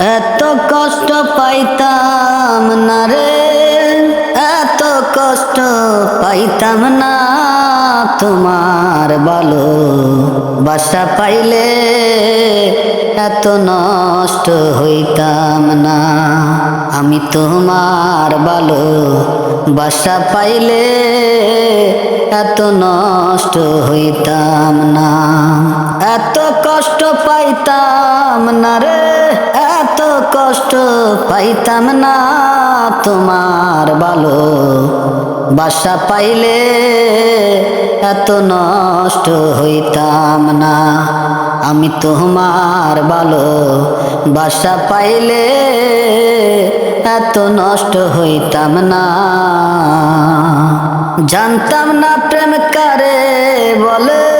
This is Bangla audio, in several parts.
এত কষ্ট পাইতাম না রে, এত কষ্ট পাইতাম না তোমার বলো বাসা পাইলে এত নষ্ট হইতাম না। আমি তোমার বলো বাসা পাইলে এত নষ্ট হইতাম না। এত কষ্ট পাইতাম না রে কষ্ট পাইতাম না তোমার ভালো। বাসা পাইলে এত নষ্ট হইতাম না। আমি তোমার ভালো। বাসা পাইলে এত নষ্ট হইতাম না। জানতাম না প্রেম কারে বলে।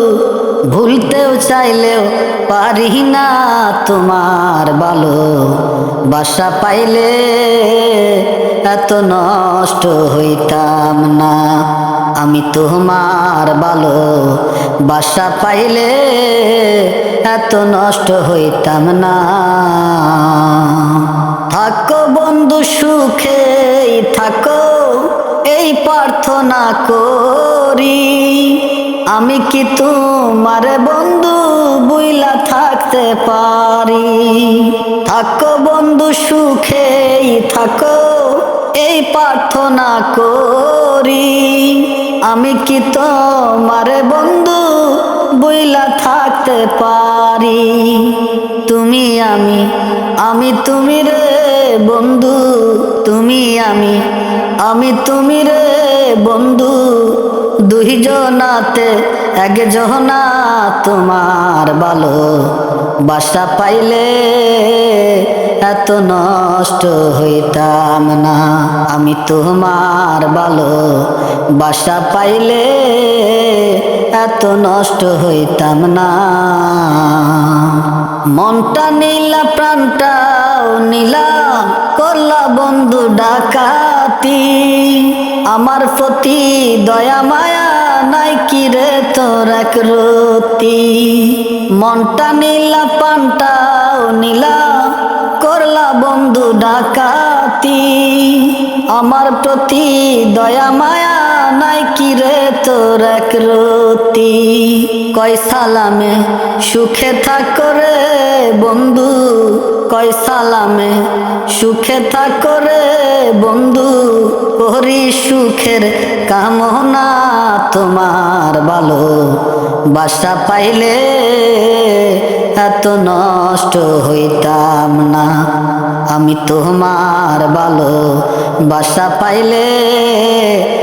ভুলতেও চাইলেও পারি না তোমার ভালো। বাসা পাইলে এত নষ্ট হইতাম না। আমি তোমার ভালো। বাসা পাইলে এত নষ্ট হইতাম না। থাকো বন্ধু সুখে থাকো, এই প্রার্থনা করি। আমি কি তোমার বন্ধু বুইলা থাকতে পারি? থাকো বন্ধু, সুখেই থাকো, এই প্রার্থনা করি। আমি কি তোমার বন্ধু বইলা থাকতে পারি? তুমি আমি আমি তুমি রে বন্ধু। তুমি আমি আমি তুমি রে বন্ধু। দুইজনাতে একজনা তোমার ভালো বাসা পাইলে এত নষ্ট হইতাম না। আমি তোমার ভালো বাসা পাইলে এত নষ্ট হইতাম না। মনটা নীলা, প্রাণটাও নীলা, করলা বন্ধু ডাকাতি। আমার প্রতি দয়া, মায়া নাই কি রে তোর এক রতি। মনটা নীলা পানটাও নীলা, করলা বন্ধু ডাকাতি। আমার প্রতি দয়া, মায়া নাই কি রে তোর এক রতি? কয় সালামে সুখে থাক রে বন্ধু। কয় সালামে সুখে থাক রে বন্ধু। করি সুখের কামনা তোমার ভালো বাসা পাইলে এত নষ্ট হইতাম না। আমি তোমার ভালো বাসা পাইলে